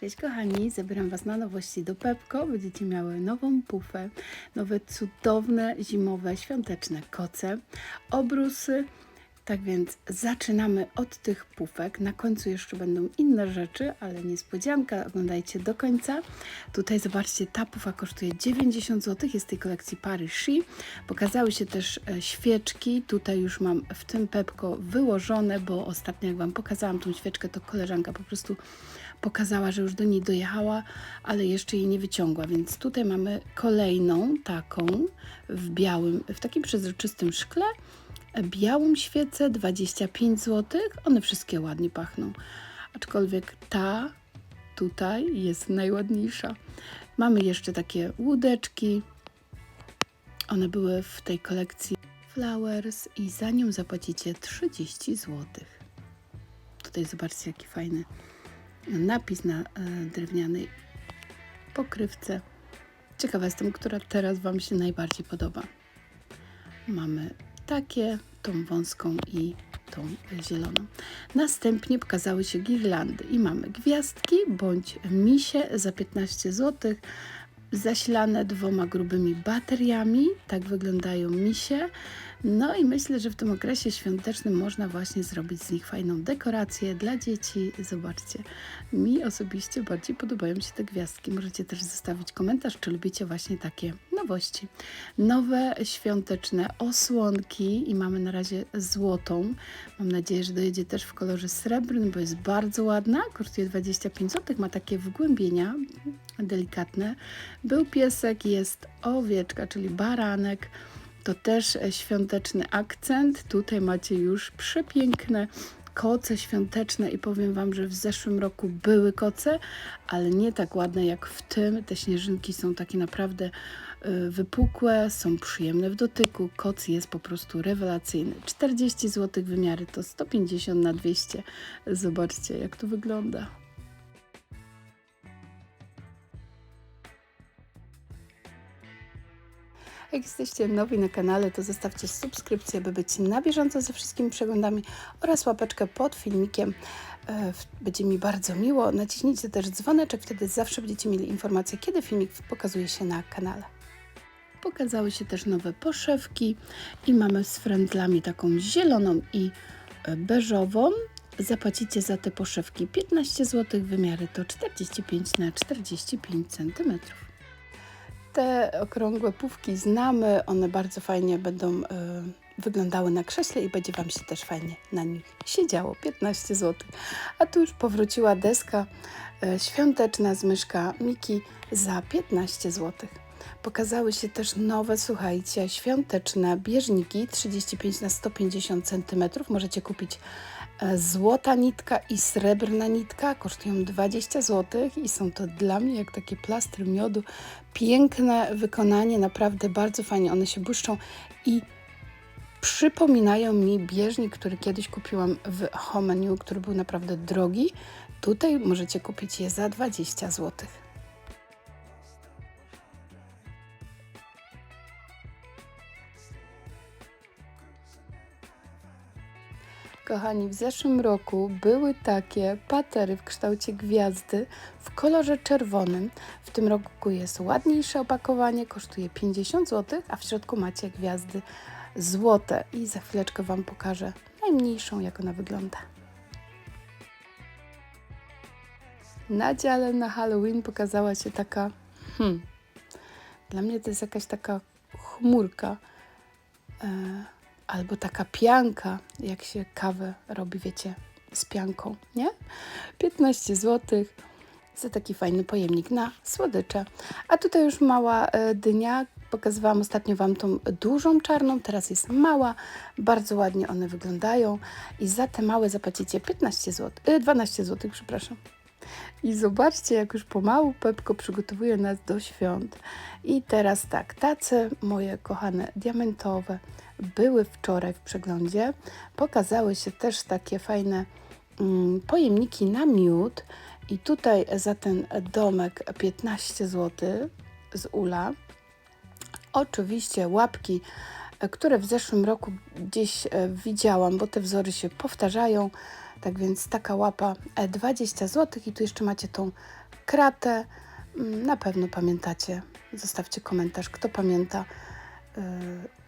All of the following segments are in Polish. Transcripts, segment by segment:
Cześć kochani, zabieram Was na nowości do Pepko. Będziecie miały nową pufę, nowe cudowne zimowe, świąteczne koce, obrusy. Tak więc zaczynamy od tych pufek. Na końcu jeszcze będą inne rzeczy, ale niespodzianka. Oglądajcie do końca. Tutaj zobaczcie, ta pufa kosztuje 90 zł. Jest z tej kolekcji Paris She. Pokazały się też e, świeczki. Tutaj już mam w tym Pepko wyłożone, bo ostatnio jak Wam pokazałam tą świeczkę, to koleżanka po prostu pokazała, że już do niej dojechała, ale jeszcze jej nie wyciągła. Więc tutaj mamy kolejną taką w białym, w takim przezroczystym szkle. Białą świecę 25 zł. One wszystkie ładnie pachną. Aczkolwiek ta tutaj jest najładniejsza. Mamy jeszcze takie łódeczki. One były w tej kolekcji Flowers i za nią zapłacicie 30 zł. Tutaj zobaczcie jaki fajny napis na e, drewnianej pokrywce. Ciekawa jestem, która teraz Wam się najbardziej podoba. Mamy takie, tą wąską i tą zieloną. Następnie pokazały się girlandy i mamy gwiazdki bądź misie za 15 zł, zasilane dwoma grubymi bateriami. Tak wyglądają misie. No i myślę, że w tym okresie świątecznym można właśnie zrobić z nich fajną dekorację dla dzieci. Zobaczcie, mi osobiście bardziej podobają się te gwiazdki. Możecie też zostawić komentarz, czy lubicie właśnie takie nowości. Nowe świąteczne osłonki i mamy na razie złotą. Mam nadzieję, że dojedzie też w kolorze srebrnym, bo jest bardzo ładna. Kosztuje 25 zł, ma takie wgłębienia delikatne. Był piesek, jest owieczka, czyli baranek. To też e, świąteczny akcent. Tutaj macie już przepiękne koce świąteczne i powiem Wam, że w zeszłym roku były koce, ale nie tak ładne jak w tym. Te śnieżynki są takie naprawdę y, wypukłe, są przyjemne w dotyku. Koc jest po prostu rewelacyjny. 40 zł wymiary to 150 na 200. Zobaczcie jak to wygląda. Jak jesteście nowi na kanale, to zostawcie subskrypcję, by być na bieżąco ze wszystkimi przeglądami oraz łapeczkę pod filmikiem. E, Będzie mi bardzo miło. Naciśnijcie też dzwoneczek, wtedy zawsze będziecie mieli informację, kiedy filmik pokazuje się na kanale. Pokazały się też nowe poszewki i mamy z frędzlami taką zieloną i e, beżową. Zapłacicie za te poszewki 15 zł, wymiary to 45 na 45 cm. Te okrągłe pówki znamy, one bardzo fajnie będą e, wyglądały na krześle i będzie Wam się też fajnie na nich siedziało. 15 zł. A tu już powróciła deska e, świąteczna z myszka Miki za 15 zł. Pokazały się też nowe, słuchajcie, świąteczne bieżniki 35 na 150 cm. Możecie kupić złota nitka i srebrna nitka. Kosztują 20 zł i są to dla mnie jak takie plastry miodu. Piękne wykonanie, naprawdę bardzo fajnie. One się błyszczą i przypominają mi bieżnik, który kiedyś kupiłam w Homeniu, który był naprawdę drogi. Tutaj możecie kupić je za 20 zł. Kochani, w zeszłym roku były takie patery w kształcie gwiazdy w kolorze czerwonym. W tym roku jest ładniejsze opakowanie, kosztuje 50 zł, a w środku macie gwiazdy złote. I za chwileczkę Wam pokażę najmniejszą, jak ona wygląda. Na dziale na Halloween pokazała się taka, hmm, dla mnie to jest jakaś taka chmurka. E, albo taka pianka, jak się kawę robi, wiecie, z pianką, nie? 15 zł za taki fajny pojemnik na słodycze. A tutaj już mała e, dynia. Pokazywałam ostatnio Wam tą dużą czarną, teraz jest mała. Bardzo ładnie one wyglądają. I za te małe zapłacicie 15 zł, e, 12 zł, przepraszam. I zobaczcie, jak już pomału Pepko przygotowuje nas do świąt. I teraz tak, tace moje kochane diamentowe były wczoraj w przeglądzie. Pokazały się też takie fajne mm, pojemniki na miód. I tutaj za ten domek 15 zł z Ula. Oczywiście łapki, e, które w zeszłym roku gdzieś e, widziałam, bo te wzory się powtarzają. Tak więc taka łapa e, 20 zł i tu jeszcze macie tą kratę. Mm, Na pewno pamiętacie. Zostawcie komentarz, kto pamięta. Y,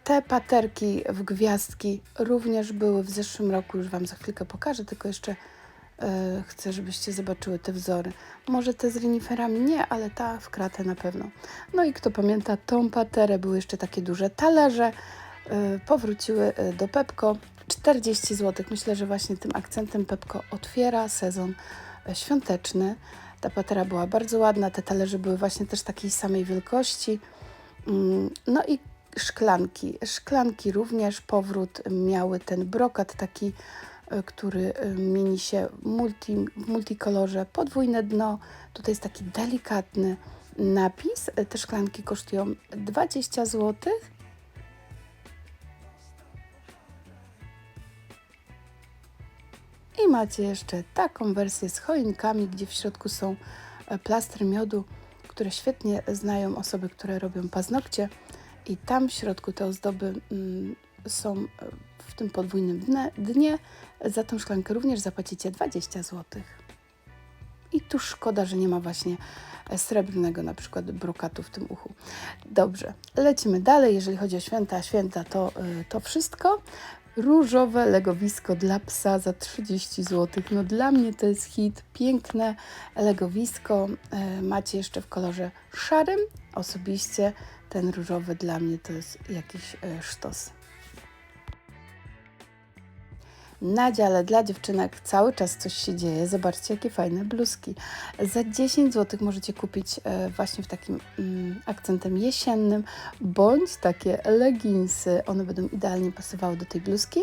Te paterki w gwiazdki również były w zeszłym roku, już Wam za chwilkę pokażę, tylko jeszcze y, chcę, żebyście zobaczyły te wzory. Może te z reniferami nie, ale ta w kratę na pewno. No i kto pamięta tą paterę, były jeszcze takie duże talerze, powróciły do Pepko. 40 zł. Myślę, że właśnie tym akcentem Pepko otwiera sezon e, świąteczny. Ta patera była bardzo ładna, te talerze były właśnie też takiej samej wielkości. Mm, No i szklanki. Szklanki również powrót miały ten brokat taki, e, który e, mieni się multi, w multikolorze, podwójne dno. Tutaj jest taki delikatny napis. Te szklanki kosztują 20 zł. I macie jeszcze taką wersję z choinkami, gdzie w środku są e, plastry miodu, które świetnie znają osoby, które robią paznokcie. I tam w środku te ozdoby mm, są e, w tym podwójnym dnie, dnie. Za tą szklankę również zapłacicie 20 zł. I tu szkoda, że nie ma właśnie e, srebrnego na przykład brokatu w tym uchu. Dobrze, lecimy dalej. Jeżeli chodzi o święta, święta to, to wszystko. Różowe legowisko dla psa za 30 zł. No dla mnie to jest hit. Piękne legowisko. E, Macie jeszcze w kolorze szarym. Osobiście ten różowy dla mnie to jest jakiś e, sztos. Na dziale dla dziewczynek cały czas coś się dzieje. Zobaczcie, jakie fajne bluzki. Za 10 zł możecie kupić e, właśnie w takim mm, akcentem jesiennym, bądź takie leginsy. One będą idealnie pasowały do tej bluzki.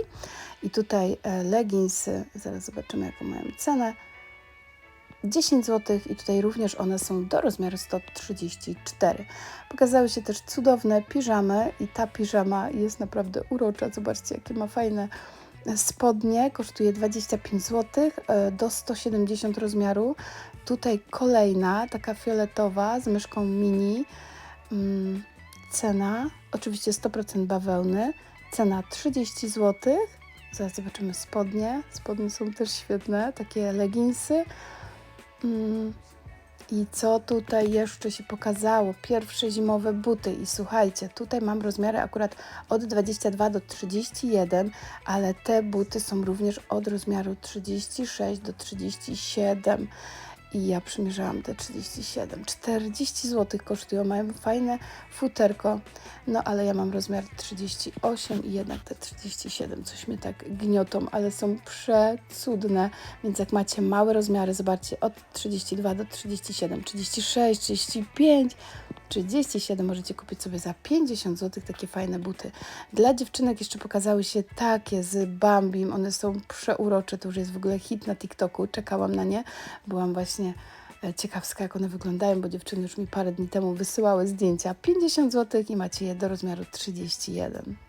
I tutaj e, leginsy, zaraz zobaczymy, jaką mają cenę. 10 zł i tutaj również one są do rozmiaru 134. Pokazały się też cudowne piżamy i ta piżama jest naprawdę urocza. Zobaczcie, jakie ma fajne spodnie. Kosztuje 25 zł e, do 170 rozmiaru. Tutaj kolejna, taka fioletowa z myszką mini. Mm, Cena, oczywiście 100% bawełny. Cena 30 zł. Zaraz zobaczymy spodnie. Spodnie są też świetne, takie leginsy. I co tutaj jeszcze się pokazało? Pierwsze zimowe buty. I słuchajcie, tutaj mam rozmiary akurat od 22 do 31, ale te buty są również od rozmiaru 36 do 37. I ja przymierzałam te 37. 40 zł kosztują, mają fajne futerko, no ale ja mam rozmiar 38 i jednak te 37 coś mnie tak gniotą, ale są przecudne, więc jak macie małe rozmiary, zobaczcie, od 32 do 37, 36, 35, 37 możecie kupić sobie za 50 zł takie fajne buty. Dla dziewczynek jeszcze pokazały się takie z Bambim, one są przeurocze, to już jest w ogóle hit na TikToku, czekałam na nie, byłam właśnie e, ciekawska jak one wyglądają, bo dziewczyny już mi parę dni temu wysyłały zdjęcia. 50 zł i macie je do rozmiaru 31.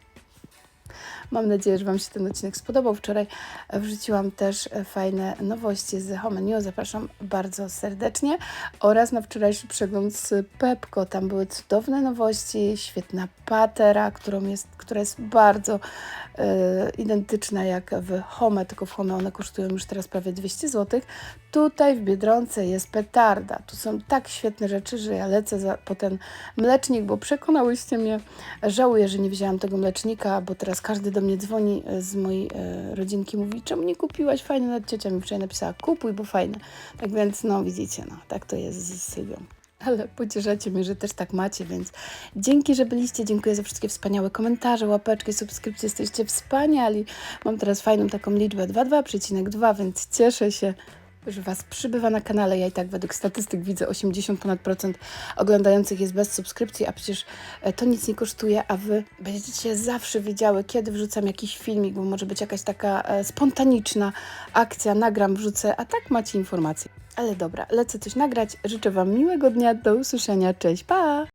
Mam nadzieję, że Wam się ten odcinek spodobał. Wczoraj wrzuciłam też fajne nowości z Home New. Zapraszam bardzo serdecznie. Oraz na wczorajszy przegląd z Pepko. Tam były cudowne nowości, świetna patera, którą jest, która jest bardzo e, identyczna jak w Home, tylko w Home one kosztują już teraz prawie 200 zł. Tutaj w Biedronce jest petarda. Tu są tak świetne rzeczy, że ja lecę za, po ten mlecznik, bo przekonałyście mnie. Żałuję, że nie wzięłam tego mlecznika, bo teraz każdy do mnie dzwoni e, z mojej e, rodzinki, mówi, czemu nie kupiłaś? Fajne, nawet ciocia mi wczoraj napisała, kupuj, bo fajne. Tak więc, no widzicie, no, tak to jest z Sylwią. Ale pocieszacie mnie, że też tak macie, więc dzięki, że byliście. Dziękuję za wszystkie wspaniałe komentarze, łapeczki, subskrypcje. Jesteście wspaniali. Mam teraz fajną taką liczbę 2,2,2, więc cieszę się, że Was przybywa na kanale. Ja i tak według statystyk widzę 80 ponad procent oglądających jest bez subskrypcji, a przecież e, to nic nie kosztuje, a Wy będziecie zawsze wiedziały, kiedy wrzucam jakiś filmik, bo może być jakaś taka e, spontaniczna akcja, nagram, wrzucę, a tak macie informacje. Ale dobra, lecę coś nagrać. Życzę Wam miłego dnia, do usłyszenia, cześć, pa!